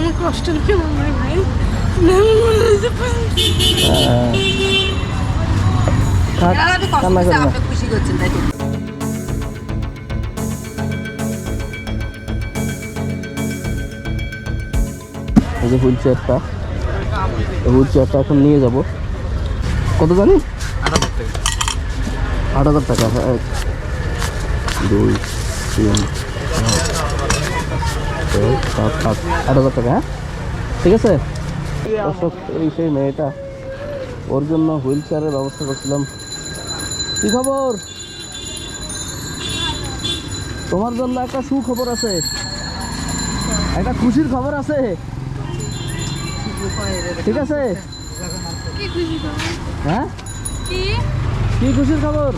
আমার কষ্ট আমার ভাই খুশি করছেন তাই এই যে হুইল চেয়ারটা হুইল চেয়ারটা এখন নিয়ে যাব। কত জানি? আট হাজার টাকা। এক দুই তিন সাত আট হাজার টাকা হ্যাঁ? ঠিক আছে? অশোক এই সেই মেয়েটা ওর জন্য হুইল চেয়ারের ব্যবস্থা করছিলাম। কি খবর? তোমার জন্য একটা সুখবর আছে। একটা খুশির খবর আছে। ঠিক আছে? হ্যাঁ? কি? কি খুশির খবর?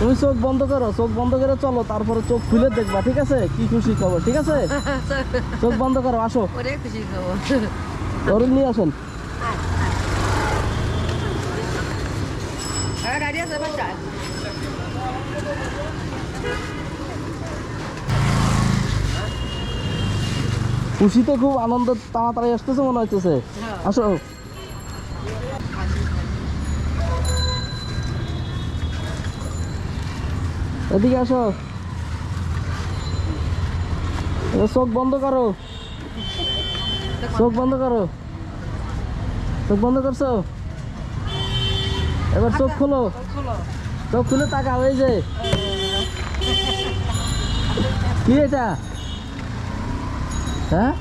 তুমি চোখ বন্ধ করো চোখ বন্ধ করে চলো তারপরে চোখ খুলে দেখবা ঠিক আছে? কি খুশি খবর ঠিক আছে? চোখ বন্ধ করো আসো। খুশি খবর। নিয়ে আসেন। গাড়ি খুশিতে খুব আনন্দ তাড়াতাড়ি আসতেছে মনে হইতেছে। আসো। এদিকে আসো। চোখ বন্ধ করো। চোখ বন্ধ করো। চোখ বন্ধ করছ? এবার চোখ খোলো। চোখ খুলে টাকা হয়ে যে। কি এটা? হ্যাঁ?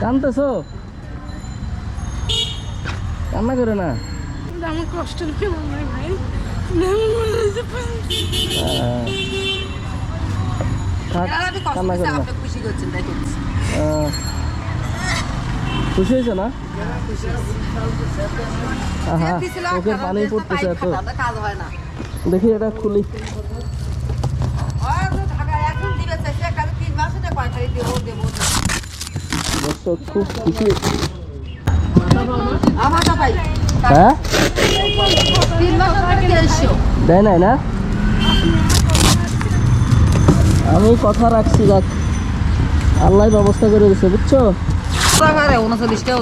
কানতেছো? কান্না করে না? কিন্তু আমার কষ্ট লাগে আমার ভাই। আপনি খুশি হয়েছে না? পানি পড়তেছে এত। হয়। দেখি এটা খুলি। খুব খুশি আমার ভাই, হ্যাঁ? দিয়ে নাই না? আমি কথা রাখছি যাক আল্লাহ ব্যবস্থা করে দিচ্ছে বুঝছ? উনচল্লিশটাও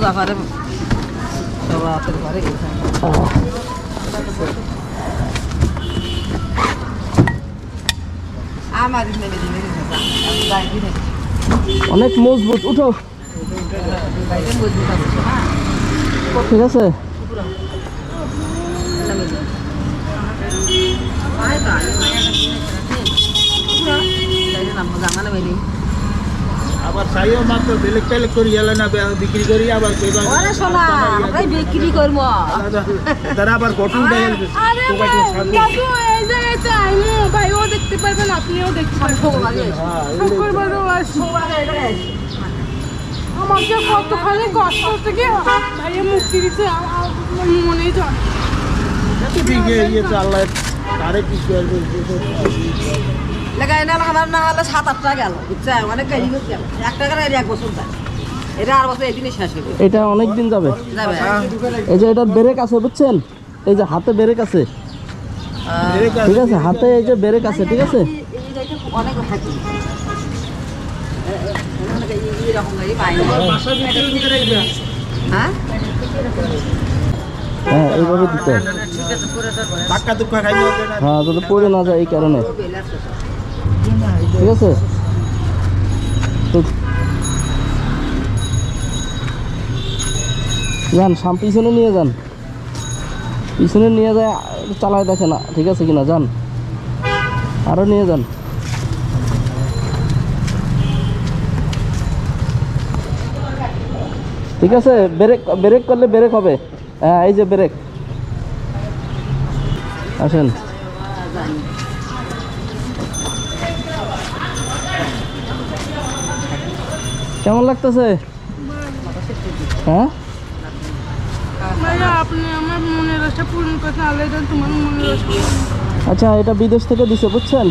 অনেক মজবুত উঠো। হ্যাঁ। ঠিক আছে আয় তো আয় জামানা বাইরে আবার চাইও মাত্র বেলেগ পেলেগ করি গেলে না বিক্রি করি আবার বিক্রি করব তারা দেয় আরে এই জায়গাতে দেখতে পারবেন, আপনিও দেখতে পারবেন। শুক্রবারও আসি। আমাকে কতখানি কষ্ট থেকে ভাইয়া মুক্তি দিতে আ- আ- লাগাই না লাগানোর না হলে সাত আটটা গেল বুঝছে অনেক গাড়ি গেল এক টাকার গাড়ি এক বছর দেয় এটা আর বছর এদিনে শেষ হবে এটা অনেক দিন যাবে। এই যে এটার ব্রেক আছে বুঝছেন? এই যে হাতে ব্রেক আছে। ঠিক আছে হাতে এই যে ব্রেক আছে ঠিক আছে? অনেক থাকি এরকম গাড়ি পাই না হ্যাঁ? হ্যাঁ এইভাবে দিতে হয়। হ্যাঁ যাতে পড়ে না যায় এই কারণে। ঠিক আছে? তো যান সাম পিছনে নিয়ে যান। পিছনে নিয়ে যায় চালায় দেখে না ঠিক আছে কিনা? যান। আরও নিয়ে যান। ঠিক আছে? ব্রেক ব্রেক করলে ব্রেক হবে। হ্যাঁ এই যে ব্রেক। আসেন। কেমন লাগতেছে? হ্যাঁ। আচ্ছা এটা বিদেশ থেকে দিছে বুঝছেন?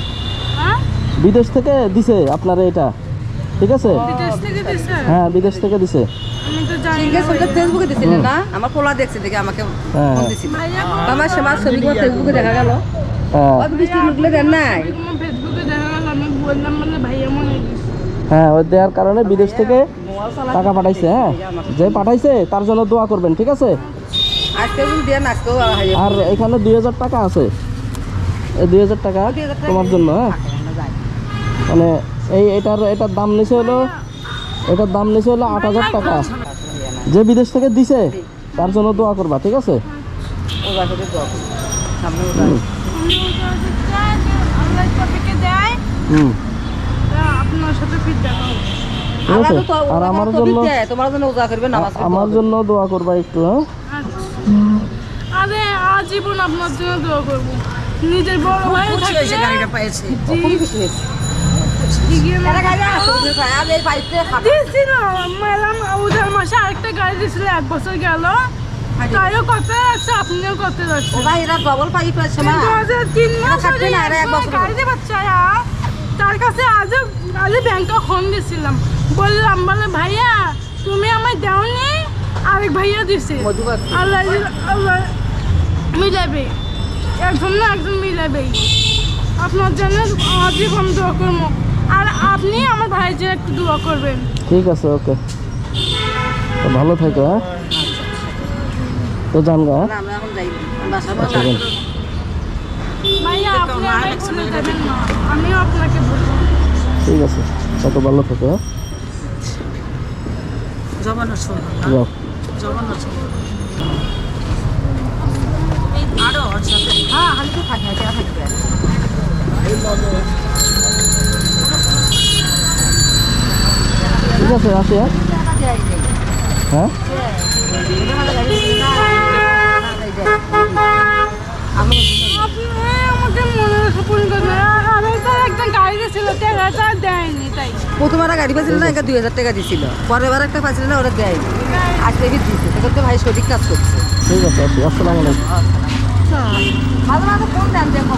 হ্যাঁ? বিদেশ থেকে দিছে আপনারা এটা। ঠিক আছে? বিদেশ থেকে দিছে? হ্যাঁ বিদেশ থেকে দিছে। আমার পোলা দেখছে দেখে আমাকে হ্যাঁ। ফোন দিছিল। ভাইয়া আমার ছবি ফেসবুকে দেখা গেল। হ্যাঁ। মনে হ্যাঁ ওই দেওয়ার কারণে বিদেশ থেকে টাকা পাঠাইছে হ্যাঁ। যে পাঠাইছে তার জন্য দোয়া করবেন ঠিক আছে? আর এখানে দুই হাজার টাকা আছে। দুই হাজার টাকা তোমার জন্য হ্যাঁ। মানে এই এটার এটার দাম নিচে হলো এটার দাম নিচে হলো আট হাজার টাকা। যে বিদেশ থেকে দিছে তার জন্য দোয়া করবা ঠিক আছে? দোয়া দেয় হুম আর আমার জন্য তোমার জন্য ওজা করবে নামাজ আমার দোয়া জন্য দোয়া করবা একটু হ্যাঁ। আরে আজীবন আপনার জন্য দোয়া করব। নিজের বড় ভাই থাকলে গাড়িটা পেয়েছে খুবই খুশি হয়েছে। গাড়ি এক বছর গেল আপনিও আছে না তিন মাস তার কাছে আজও আজও ব্যাংকে ফোন দিয়েছিলাম বললাম বলে ভাইয়া তুমি আমায় দাওনি আরেক ভাইয়া দিছে আল্লাহ আল্লাহ মিলাবে একজন না একজন মিলাবেই। আপনার জন্য করব। আর আপনি আমার ভাইয়ের জন্য একটু দোয়া করবেন। ঠিক আছে ওকে। তো ভালো থেকো হ্যাঁ? তো জান গা হ্যাঁ আমরা এখন যাই বাসা আচ্ছা ঠিক আছে তত ভালো থেকো হ্যাঁ? জমানো যাও। জমানো শোনো। আরও হ্যাঁ হালকা থাকে থাকবে ঠিক আছে। রাখি হ্যাঁ প্রথমবার গাড়ি পাইছিল না একটা দুই হাজার টাকা দিছিল। পরের বার একটা পাইছিল না ওরা দেয়নি। আজ থেকে দিয়েছে তখন তো ভাই সঠিক কাজ করছে। ঠিক আছে আসসালামু আলাইকুম। আচ্ছা। ভালো ভালো ফোন দেন দেখো